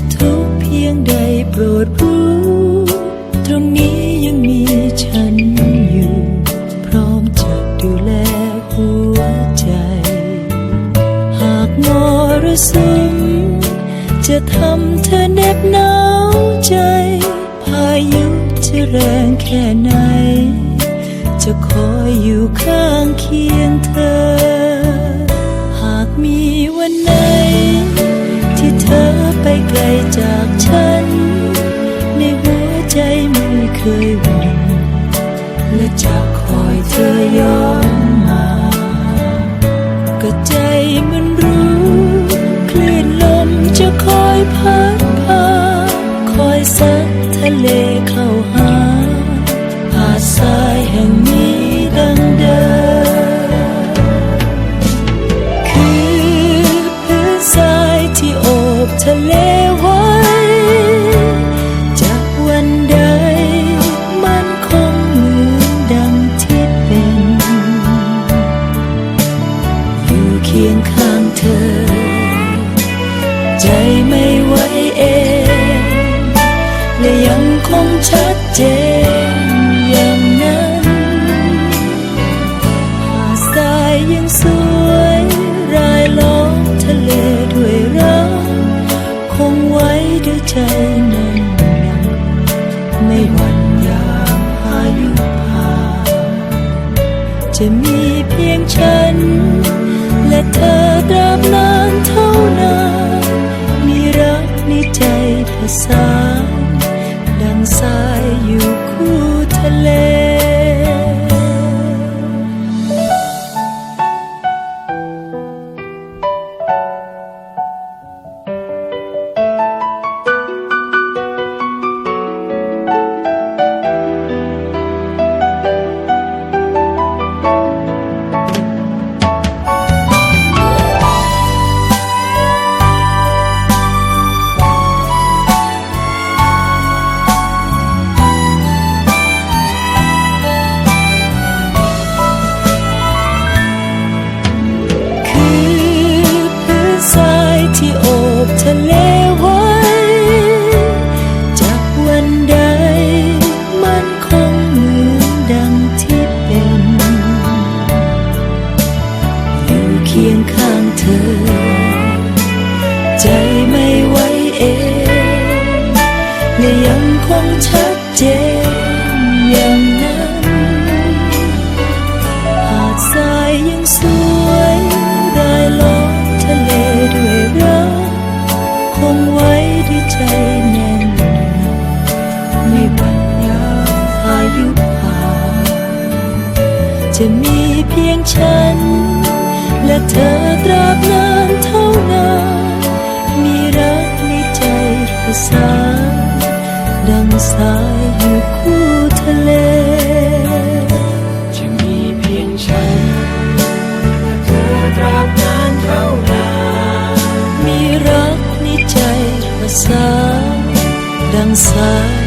จะทุกข์เพียงใดโปรดรู้ ตรงนี้ยังมีฉันอยู่ พร้อมจะดูแลหัวใจ หากมรสุมจะทำเธอเน็บหนาวใจ พายุจะแรงแค่ไหน จะคอยอยู่ข้างเคียงเธอ หากมีวันไหน ไปไกลจากฉัน ในหัวใจไม่เคยหวั่นและจะคอยเธอย้อนมา ก็ใจมันรู้คลื่นลมจะคอยพัดพา คอยซัดทะเลเข้า ใจไม่ไหวเอง และยังคงชัดเจนอย่างนั้นหาดทรายยังสวยรายล้อมทะเลด้วยรักคงไว้ด้วยใจแน่นหนักไม่หวั่นยามพายุผ่าจะมี ยังคงชัดเจนอย่างนั้นหาดทรายยังสวยรายล้อมทะเลด้วยรักคงไว้ด้วยใจแน่นไม่หวั่นยามพายุผ่านจะมีเพียงฉันและเธอตราบน มี